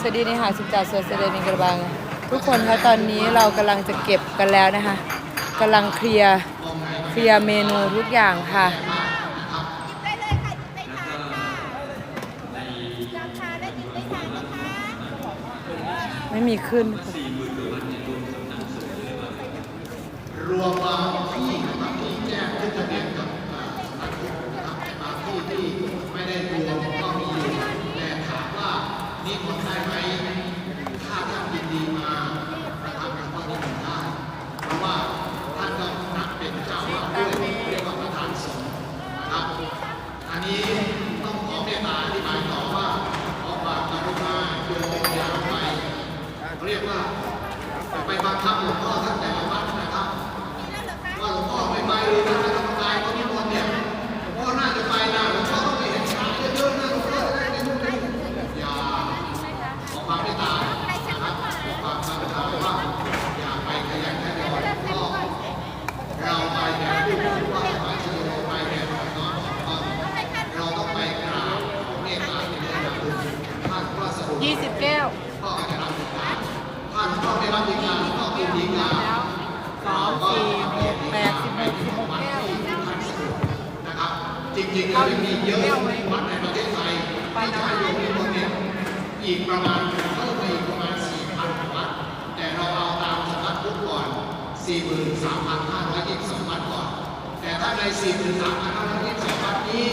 สวัสดีนหาดสุดจ่าสวนเสด็จในกระบัง ทุกคนคะตอนนี้เรากำลังจะเก็บกันแล้วนะคะกำลังเคลียร์เคลียร์เมนูทุกอย่างค่ะได้เลยค่ะห วงพ่อไม่ไปเลยนะถ้าทำลายก็นิมนต์เนี่ยหลวงพ่อน่าจะไปนะหลวงพ่อต้อ ริงๆแล้วมีเยอะวัดในประเทศไทยที่ให้โยมนิมนต์เนี่ยอีกประมาณเพิ่มไปอีกประมาณ 4,000วัดแต่เราเอาตามสำนักพุทธก่อน 43,522วัดก่อน แต่ถ้าใน 43,522วัดนี้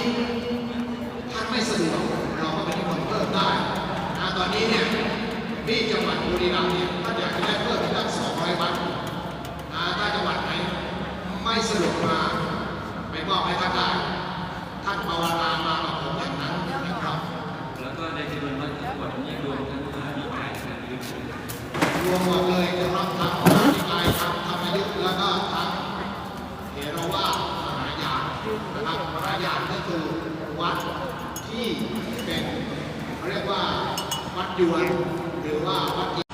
ท่านไม่สะดวกเราก็เป็นนิมนเพิ่มได้นะตอนนี้เนี่ยที่จังหวัดบุรีรัมย์เนี่ยท่านอยากจะได้เพิ่มถึงตั้ง200วัดอ่าถ้าจังหวัดไหนไม่สะดวกมาไปมอบให้ท่านได้ ท่านภาวนามากับผมอย่างนั้นนะครับ แล้วก็ในจำนวนวัดทั้งหมดนี้รวมทั้งมหาวิทยาลัยและยุทธรวมหมดเลยนะครับทั้งมหาวิทยาลัยทั้งธรรมยุทธ์แล้วก็ทั้งเทรวาสมหายานนะครับมหายานก็คือวัดที่เป็นเรียกว่าวัดยวนหรือว่าวัด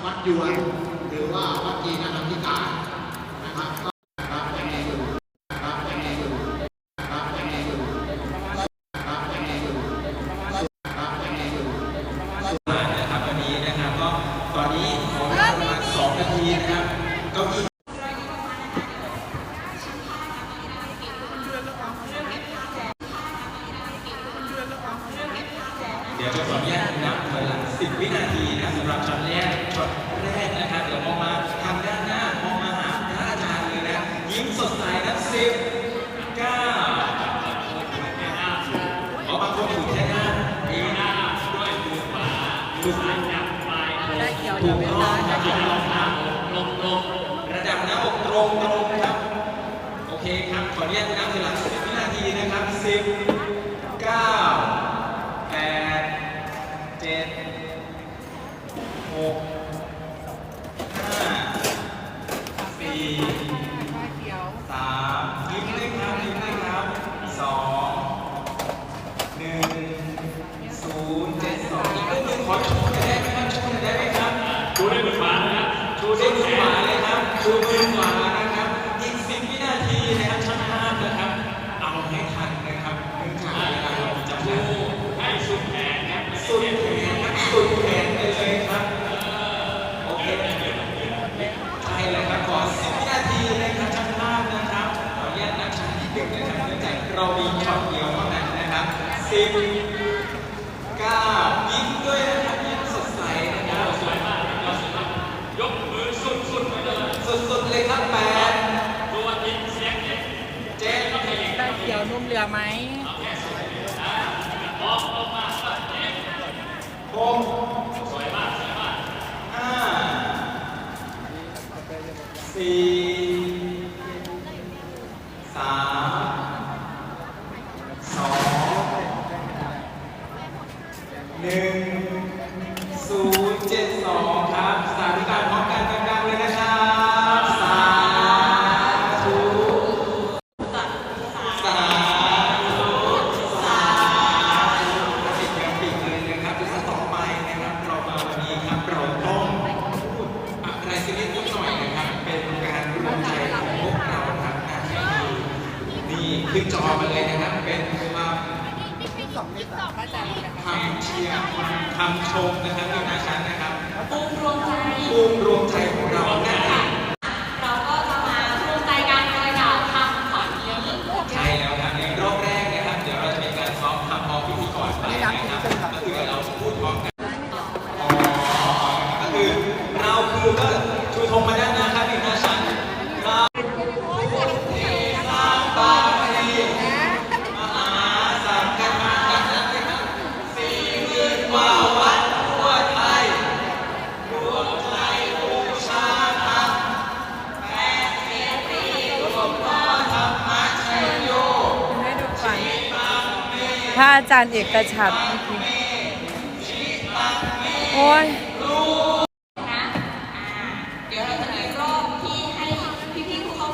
นะครับ10 9 8 7 6 5 4สามยิ้มเลยครับยิ้มเลยครับสองหนึ่งศูนย์เจ็ดสองอีกนิดนึงขอชูหน่อยได้ไหมครับชูหน่อยได้ไหมครับชูได้มือขวานะครับชูได้มือขวาเลยครับชูมือขวานะครับอีกสิบวินาทีนะครับช่างภาพนะครับ เอาให้ทันนะครับเนื่องจากเวลาเราจำกัดให้สุดแขนครับสุดแขนครับสุดแขนไปเลยครับโอเค ใช่เลยครับ ขอสิบวินาทีเลยครับช่างภาพนะครับ ขออนุญาตนับช้านิดหนึ่งนะครับ เรามีช็อตเดียวเท่านั้นนะครับสิบเก้ายิ้มด้วยนะครับยิ้มสดใสนะครับสวยมากเราสวยมากยกมือสุดสุดๆไปเลยสุดๆเลยครับแปดตัวยิ้มเสียงเจ็ดเจ็ดได้เขียวนุ่มเหลือไหมหกสวยมากสวยมากห้าสี่ เชียร์คำชมนะครับพี่นาชันนะครับภูมิรวมใจภูมิร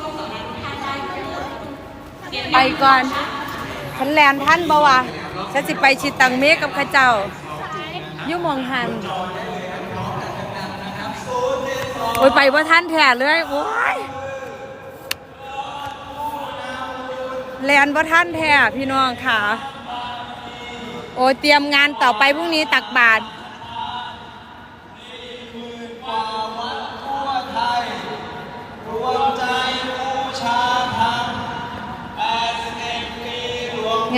วมสนทนาทุกท่านได้พูดเก็บไปก่อนฉันแลนท่านบ่วะฉันสิไปชิตังเมฆกับข้าเจ้า ยุ่มองหัน โอ้ยไปว่าท่านแท้เลย โอ้ยแลนว่าท่านแท้พี่น้องค่ะ โอ้เตรียมงานต่อไปพรุ่งนี้ตักบาตร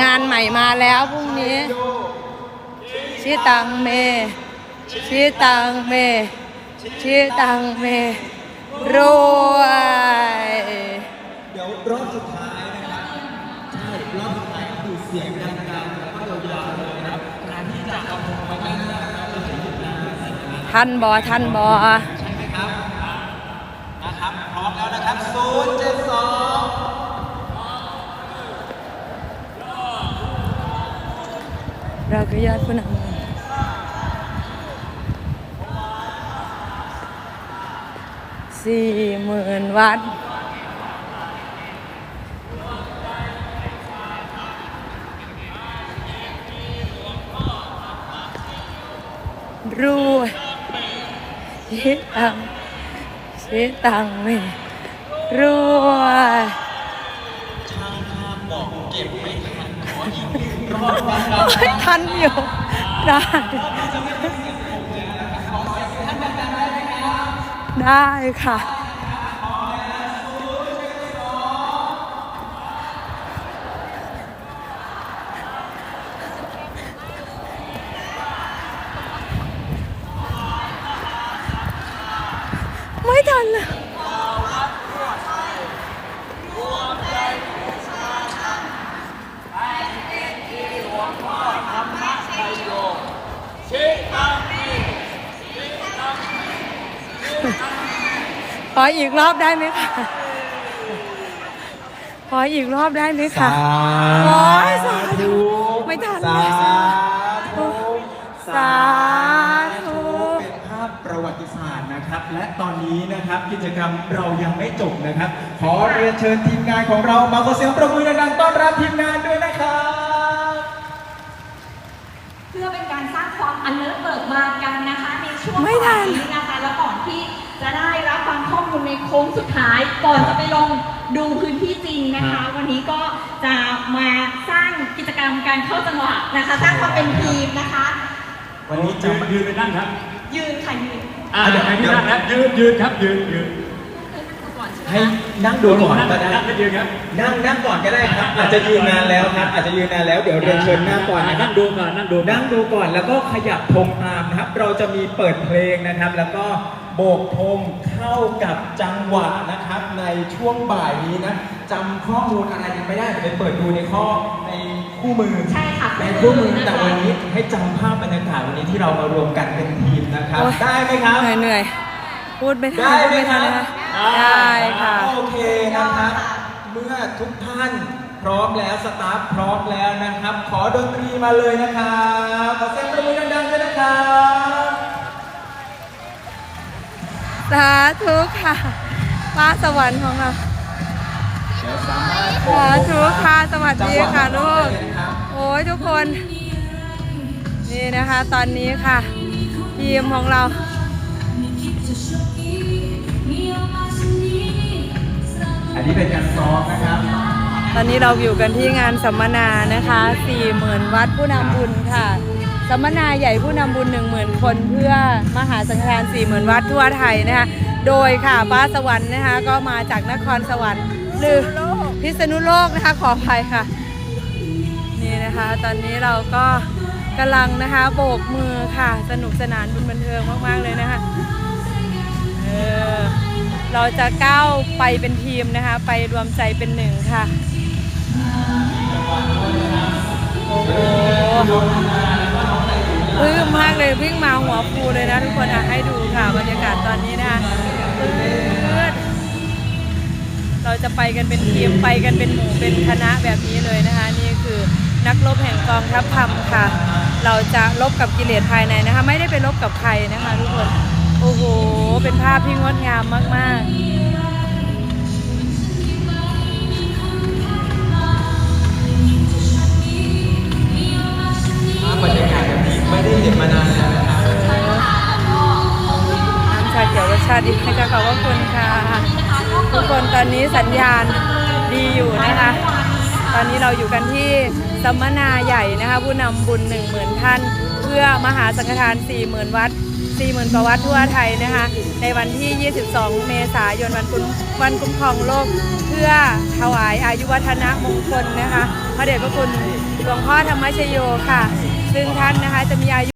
งานใหม่มาแล้วพรุ่งนี้ ชิตังเม ชิตังเม ชิตังเมรวย เดี๋ยวรอบสุดท้าย ท่านบอท่านบอใช่ไหมครับนะครับพร้อมแล้วนะครับศูนย์เจ็ดสองเราคือญาติผู้นำสี่หมื่นวัดรวย ชิตังชิตังเมรวยช่าข้ามบอกเก็บไม่ทันขออีกหนึ่งรอบนะครับเฮ้ยทันอยู่ได้ได้ค่ะ ไม่ทันเลย ข ออีกรอบได้ไหมคะขออีกรอบได้ไหมคะโอ้ยสาธุไม่ทันสาธุสาธุเป็นภาพประวัติศาสตร์นะครับ และตอนนี้นะครับกิจกรรมเรายังไม่จบนะครับ ขอเรียนเชิญทีมงานของเรามาขอเสียงปรบมือดังๆต้อนรับทีมงานด้วยนะครับเพื่อเป็นการสร้างความอันเลิศเบิกบานกันนะคะในช่วงไม่ก่ทัอนนนี้นะคะแล้วก่อนที่ จะได้รับฟังข้อมูลในโค้งสุดท้าย ก่อนจะไปลงดูพื้นที่จริงนะคะ วันนี้ก็จะมาสร้างกิจกรรมการเข้าจังหวะนะคะสร้างความเป็นทีมนะคะ วันนี้จะยืนยืนไปนั่งครับ ยืนค่ะยืนอ่าเดี๋ยวให้พี่นั่งครับยืนยืนครับยืนยืนก่อน ใช่ไหมให้นั่งดูก่อนนั่งก็ได้ นั่งไปยืนครับ นั่งนั่งก่อนก็ได้ครับ อาจจะยืนนานแล้วครับ อาจจะยืนนานแล้วเดี๋ยวเรียนเชิญหน้าก่อนนะครันั่บงดูก่อนนั่งดูก่อนนั่งดูก่อนแล้วก็ขยับธงตามนะครับ เราจะมีเปิดเพลงนะครับ แล้วก็โบกธงเข้ากับจังหวัดนะครับ ในช่วงบ่ายนี้นะจำข้อมูลอะไรยังไม่ได้เดี๋ยวไปเปิดดูในข้อในคู่มือใช่ค่ะในคู่มือนะคะแต่วันนี้ให้จำภาพบรรยากาศวันนี้ที่เรามารวมกันเป็นทีมนะครับโอ้ยได้ไหมครับเหนื่อยเหนื่อยพูดไม่ทันได้พูดไหมไม่คทัรันบนะคะ ได้ค่ะ โอเคนะครับเมื่อทุกท่านพร้อมแล้วสตาฟพร้อมแล้วนะครับ ขอดนตรีมาเลยนะครับขอเสียงปรบมือดังๆด้วยนะครับสาธุค่ะป้าสวรรค์ของเรา เดี๋ยวสามารถสาธุค่ะสวัสดีค่ะลูกจังหวะได้เลยนะครับโอ้ยทุกคน นี่นะคะ ตอนนี้ค่ะ ทีมของเรา อันนี้เป็นการซ้อมนะครับ ตอนนี้เราอยู่กันที่งานสัมมนานะคะ40,000วัดผู้นำบุญค่ะ สัมมนาใหญ่ผู้นำบุญ 10,000 คนเพื่อมหาสังฆทาน40,000 วัดทั่วไทยนะคะ โดยค่ะป้าสวรรค์นะคะก็มาจากนครสวรรค์หรือพิษณุโลกนะคะขออภัยค่ะ นี่นะคะ ตอนนี้เราก็กำลังนะคะโบกมือค่ะ สนุกสนานบุญบันเทิงมาก ๆ เลยนะคะเออ เราจะก้าวไปเป็นทีมนะคะ ไปรวมใจเป็นหนึ่งค่ะ โอ้โหปลื้มมากเลยวิ่งมาหัวฟูเลยนะทุกคนอะให้ดูค่ะบรรยากาศตอนนี้นะคะเราจะไปกันเป็นทีมไปกันเป็นหมู่เป็นคณะแบบนี้เลยนะคะ นี่คือนักรบแห่งกองทัพธรรมค่ะ เราจะลบกับกิเลสภายในนะคะ ไม่ได้ไปลบกับใครนะคะทุกคน โอ้โห เป็นภาพที่งดงามมากๆบรรยากาศแบบนี้ไม่ได้เห็นมานานแล้วนะครับน้ำชาเขียวรสชาติดีนะคะขอบพระคุณค่ะทุกคนตอนนี้สัญญาณดีอยู่นะคะ ตอนนี้เราอยู่กันที่สัมมนาใหญ่นะคะ ผู้นำบุญ1 0,000ท่าน เพื่อมหาสังฆทาน40,000วัด 40,000กว่าวัดทั่วไทยนะคะ ในวันที่ 22 เมษายนวันคุ้มวันคุ้มครองโลก เพื่อถวายอายุวัฒนะมงคลนะคะ พระเดชพระคุณหลวงพ่อธรรมชโยค่ะ ซึ่งท่านนะคะจะมีอายุ